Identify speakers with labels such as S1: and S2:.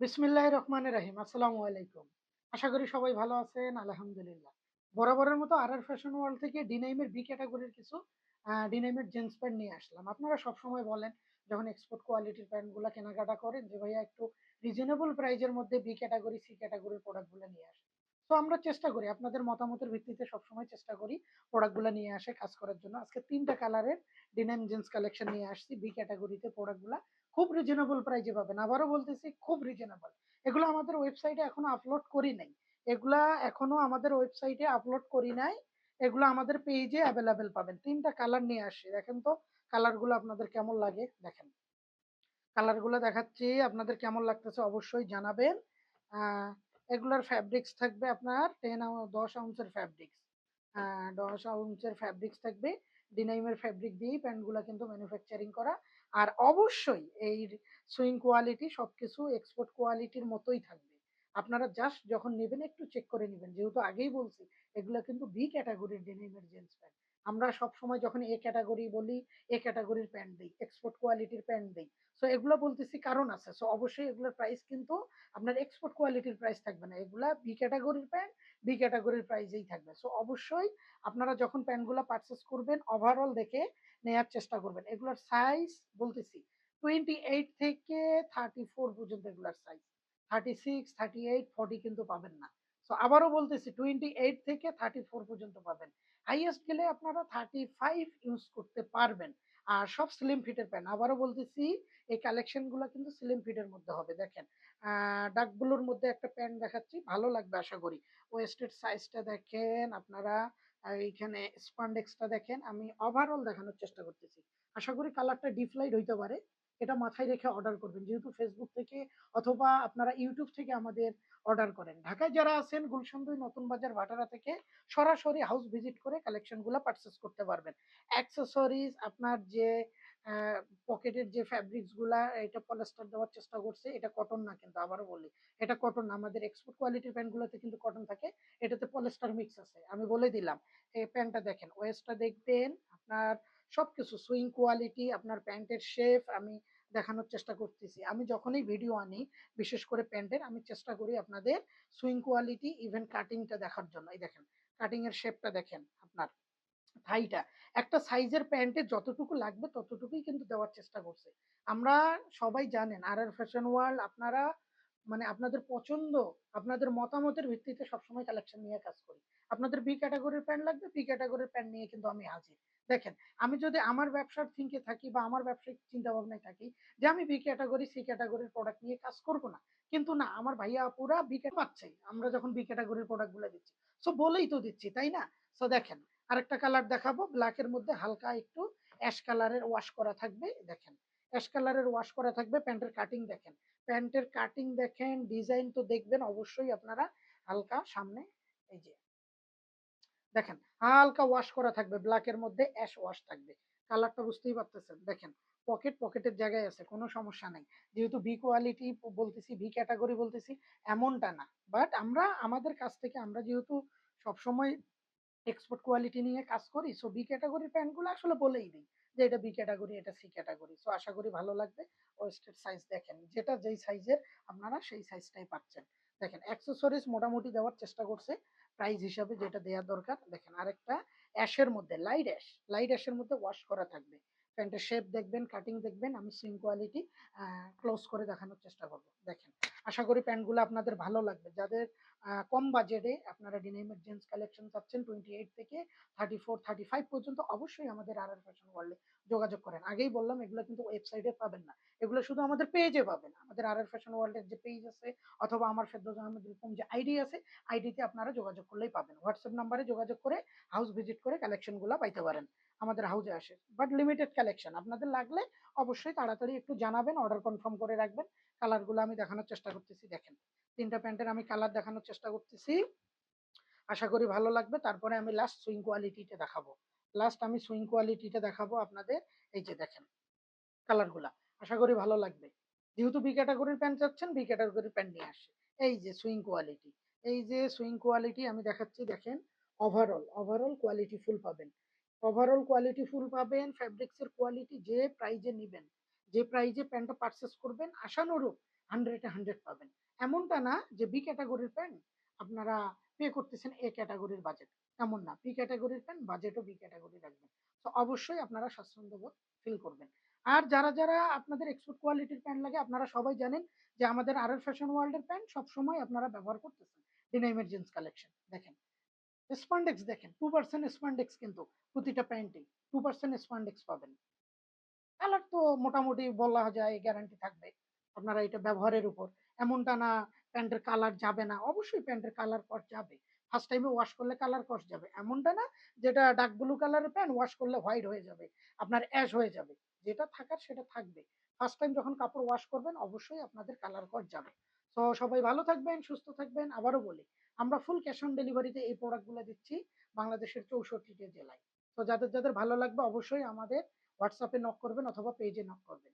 S1: বিসমিল্লাহ রহমান রাহিম। আসসালামু আলাইকুম। আশা করি সবাই ভালো আছেন, আলহামদুলিল্লাহ। বরাবরের মতো আর আর ফ্যাশন ওয়ার্ল্ড থেকে ডিনাইমের বি ক্যাটাগরির কিছু ডিনাইমের জিন্স প্যান্ট নিয়ে আসলাম। আপনারা সবসময় বলেন, যখন এক্সপোর্ট কোয়ালিটির প্যান্টগুলো কেনাকাটা করেন, যে ভাইয়া একটু রিজনেবল প্রাইজের মধ্যে বি ক্যাটাগরি সি ক্যাটাগরির প্রোডাক্টগুলো নিয়ে আসেন। তো আমরা চেষ্টা করি, আপনাদের মতামতের ভিত্তিতে সবসময় চেষ্টা করি প্রোডাক্টগুলো নিয়ে আসে কাজ করার জন্য। আজকে তিনটা কালারের ডিনাইম জিন্স কালেকশন নিয়ে আসছি বি ক্যাটাগরিতে প্রোডাক্টগুলো। খুব রিজনেবল প্রাইজে পাবেন। আবারও বলতেছি, খুব রিজনেবল এগুলো আমাদের ওয়েবসাইটে এখনও আপলোড করি নাই। এগুলা এখনও আমাদের ওয়েবসাইটে আপলোড করি নাই। এগুলো আমাদের পেজে অ্যাভেলেবেল পাবেন। তিনটা কালার নিয়ে আসি দেখেন তো কালারগুলো আপনাদের কেমন লাগে? দেখেন। কালারগুলো দেখাচ্ছি, আপনাদের কেমন লাগতেছে অবশ্যই জানাবেন। এগুলার ফ্যাব্রিক্স থাকবে আপনার টেন দশ আউন্সের ফ্যাব্রিক্স দশ আউন্সের ফ্যাব্রিক্স থাকবে। ডিনাইমের ফ্যাব্রিক দিয়েই প্যান্টগুলো কিন্তু ম্যানুফ্যাকচারিং করা। আর অবশ্যই এই সুইং কোয়ালিটি সবকিছু এক্সপোর্ট কোয়ালিটির মতোই থাকবে। আপনারা জাস্ট যখন নেবেন একটু চেক করে নেবেন। যেহেতু আগেই বলছি, এগুলো কিন্তু বি ক্যাটাগরির ডেনিমের জিন্স প্যান্ট আমরা সব সময় যখন এ ক্যাটাগরি বলি এ ক্যাটাগরির প্যান্ট দিই এক্সপোর্ট কোয়ালিটির প্যান্ট দিই। সো এগুলো বলতেছি কারণ আছে। সো অবশ্যই এগুলোর প্রাইস কিন্তু আপনার এক্সপোর্ট কোয়ালিটির প্রাইস থাকবে না। এগুলা বি ক্যাটাগরির প্যান্ট বি ক্যাটাগরির প্রাইসেই থাকবে। সো অবশ্যই আপনারা যখন প্যান্টগুলো পারচেস করবেন ওভারঅল দেখে নেওয়ার চেষ্টা করবেন। এগুলোর সাইজ বলতেছি টোয়েন্টি এইট থেকে থার্টি ফোর পর্যন্ত এগুলোর size thirty six thirty eight forty কিন্তু পাবেন না। সো আবারও বলতেছি টোয়েন্টি এইট থেকে থার্টি ফোর পর্যন্ত পাবেন। হাইয়েস্ট গেলে আপনারা থার্টি ফাইভ ইউজ করতে পারবেন। আর সব স্লিম ফিটের প্যান্ট আবারও বলতেছি, এই কালেকশনগুলো কিন্তু স্লিম ফিটের মধ্যে হবে। দেখেন ডাকগুলোর মধ্যে একটা প্যান্ট দেখাচ্ছি। ভালো লাগবে, আশা করি। ওয়েস্টেড সাইজটা দেখেন আপনারা এইখানে স্পান্ডেক্সটা দেখেন। আমি ওভারঅল দেখানোর চেষ্টা করতেছি। আশা করি কালারটা ডিফলাইট হইতে পারে। এটা মাথায় রেখে অর্ডার করবেন। যেহেতু ফেসবুক থেকে অথবা আপনারা ইউটিউব থেকে আমাদের অর্ডার করেন। ঢাকায় যারা আছেন গুলশান দুই নতুন বাজার ভাটারা থেকে সরাসরি হাউস ভিজিট করে কালেকশনগুলো পারচেস করতে পারবেন। অ্যাক্সেসরিজ আপনার যে পকেটের যে ফ্যাব্রিক্সগুলা, এটা পলিস্টার দেওয়ার চেষ্টা করছে। এটা কটন না কিন্তু, আবারও বলি, এটা কটন আমাদের এক্সপোর্ট কোয়ালিটির প্যান্টগুলোতে কিন্তু কটন থাকে, এটাতে পলিস্টার মিক্স আছে। আমি বলে দিলাম, এই প্যান্টটা দেখেন ওয়েস্টটা দেখবেন, আপনার সবকিছু সুইং কোয়ালিটি আপনার প্যান্টের শেপ আমি দেখানোর চেষ্টা করতেছি। আমি যখনই ভিডিও আনি, বিশেষ করে প্যান্টের, আমি চেষ্টা করি আপনাদের সুইং কোয়ালিটি ইভেন কাটিংটা দেখার জন্য। এই দেখেন কাটিং এর শেপটা দেখেন আপনার থাইটা একটা সাইজের প্যান্টে যতটুকু লাগবে, ততটুকুই কিন্তু দেওয়ার চেষ্টা করছে। আমরা সবাই জানেন আর আর ফ্যাশন ওয়ার্ল্ড আপনারা মানে আপনাদের পছন্দ, আপনাদের মতামতের ভিত্তিতে সবসময় কালেকশন নিয়ে কাজ করি। আপনাদের বি ক্যাটাগরির প্যান্ট লাগবে বি ক্যাটাগরির প্যান্ট নিয়ে কিন্তু আমি হাজির। দেখেন, আমি যদি আমার ব্যবসার থিঙ্কে থাকি বা আমার ব্যবসায়িক চিন্তা ভাবনায় থাকি যে আমি বি ক্যাটাগরি সি ক্যাটাগরির প্রোডাক্ট নিয়ে কাজ করব না। কিন্তু না, আমার ভাইয়া, আপুরা বি পাচ্ছে। আমরা যখন বি ক্যাটাগরির প্রোডাক্টগুলো দিচ্ছি। সো বলেই তো দিচ্ছি, তাই না? সো দেখেন, আরেকটা কালার দেখাবো। ব্ল্যাকের মধ্যে হালকা একটু অ্যাশ কালারের ওয়াশ করা থাকবে। দেখেন অ্যাশ কালারের ওয়াশ করা থাকবে। প্যান্টের কাটিং দেখেন প্যান্টের কাটিং দেখেন ডিজাইন তো দেখবেন অবশ্যই আপনারা হালকা সামনে, এই যে দেখেন, হালকা ওয়াশ করা থাকবে ব্ল্যাকের মধ্যে অ্যাশ ওয়াশ থাকবে। কালারটা বুঝতেই পারতেছেন। দেখেন পকেট পকেটের জায়গায় আছে, কোনো সমস্যা নাই। যেহেতু বি কোয়ালিটি বলতেছি বি ক্যাটাগরি বলতেছি, এমনটা না। বাট আমরা, আমাদের কাছ থেকে, আমরা যেহেতু সবসময় এক্সপোর্ট কোয়ালিটি নিয়ে কাজ করি সো বি ক্যাটাগরির প্যান্টগুলো আসলে বলেই দিই যে এটা বি ক্যাটাগরি এটা সি ক্যাটাগরি সো আশা করি ভালো লাগবে। ওয়েস্টের সাইজ দেখেন, যেটা যেই সাইজের আপনারা সেই সাইজটাই পাচ্ছেন। দেখেন অ্যাক্সেসরিজ মোটামুটি দেওয়ার চেষ্টা করছে। প্রাইস হিসাবে যেটা দেওয়া দরকার, দেখেন আরেকটা অ্যাশের মধ্যে লাইট অ্যাশ লাইট অ্যাশের মধ্যে ওয়াশ করা থাকবে। প্যান্টের শেপ দেখবেন কাটিং দেখবেন, আমি সিম কোয়ালিটি ক্লোজ করে দেখানোর চেষ্টা করব। দেখেন, আশা করি প্যান্টগুলো আপনাদের ভালো লাগবে। যাদের কম বাজেটে আপনারা ডিনাইমের জেন্টস কালেকশন চাচ্ছেন টোয়েন্টি এইট থেকে থার্টি ফোর থার্টি ফাইভ পর্যন্ত অবশ্যই আমাদের আর আর ফ্যাশন ওয়ার্ল্ডে যোগাযোগ করেন। আগেই বললাম, এগুলো কিন্তু ওয়েবসাইটে পাবেন না। এগুলো শুধু আমাদের পেজে পাবেন। আমাদের আর আর ফ্যাশন ওয়ার্ল্ডের যে পেজ আছে অথবা আমার ফেরদৌস আহমেদ রূপম যে আইডি আছে আইডিতে আপনারা যোগাযোগ করলেই পাবেন। হোয়াটসঅ্যাপ নাম্বারে যোগাযোগ করে হাউস ভিজিট করে কালেকশনগুলো পাইতে পারেন। আমাদের হাউসে আসে। বাট লিমিটেড কালেকশন আপনাদের লাগলে অবশ্যই তাড়াতাড়ি একটু জানাবেন অর্ডার কনফার্ম করে রাখবেন। কালারগুলো আমি দেখানোর চেষ্টা করতেছি, দেখেন। তিনটা প্যান্টের আমি কালার দেখানোর চেষ্টা করতেছি। আশা করি ভালো লাগবে। তারপরে আমি লাস্ট সুইং কোয়ালিটিটা দেখাবো। লাস্ট আমি সুইং কোয়ালিটিটা দেখাবো আপনাদের। এই যে দেখেন কালারগুলা আশা করি ভালো লাগবে। যেহেতু বি ক্যাটাগরির প্যান্ট চাচ্ছেন বি ক্যাটাগরির প্যান্ট নিয়ে আসে এই যে সুইং কোয়ালিটি এই যে সুইং কোয়ালিটি আমি দেখাচ্ছি, দেখেন ওভারঅল ওভারঅল কোয়ালিটি ফুল পাবেন। ওভারঅল কোয়ালিটি ফুল পাবেন ফ্যাব্রিক্সের কোয়ালিটি যে প্রাইজে নেবেন। যে প্রাইজে প্যান্টটা পারচেস করবেন আশানুরূপ 100 এ 100 পাবেন। এমনটা না যে বি ক্যাটেগরির প্যান্ট আপনারা পে করতেছেন এ ক্যাটেগরির বাজেট। এমন না। বি ক্যাটেগরির প্যান্ট বাজেটও বি ক্যাটেগরি রাখবেন। তো অবশ্যই আপনারা স্বাচ্ছন্দ্যবোধ ফিল করবেন। আর যারা, যারা আপনাদের এক্সপোর্ট কোয়ালিটির প্যান্ট লাগে আপনারা সবাই জানেন যে আমাদের আরএল ফ্যাশন ওয়ার্ল্ড এর প্যান্ট সবসময় আপনারা ব্যবহার করতেছেন। ডিনাইমের জিন্স কালেকশন দেখেন। স্পান্ডেক্স দেখেন 2% স্পান্ডেক্স কিন্তু প্রতিটা প্যান্টেই 2% স্পান্ডেক্স পাবেন। কালার তো মোটামুটি বলা যায় গ্যারান্টি থাকবে। আপনারা এটা ব্যবহারের উপর। এমনটা না প্যান্টের কালার যাবে না। অবশ্যই প্যান্টের কালার কস যাবে। ফার্স্ট টাইমে ওয়াশ করলে কালার কস যাবে। এমনটা না যেটা ডার্ক ব্লু কালারের প্যান্ট ওয়াশ করলে হোয়াইট হয়ে যাবে। আপনার অ্যাশ হয়ে যাবে। যেটা থাকার সেটা থাকবে। ফার্স্ট টাইম যখন কাপড় ওয়াশ করবেন অবশ্যই আপনাদের কালার কস যাবে। তো সবাই ভালো থাকবেন, সুস্থ থাকবেন। আবারও বলি, আমরা ফুল ক্যাশ অন ডেলিভারিতে এই প্রোডাক্টগুলা দিচ্ছি বাংলাদেশের 64 টি জেলায়। তো যাদের, যাদের ভালো লাগবে অবশ্যই আমাদের এ নক করবেন অথবা পেজে নক করবেন।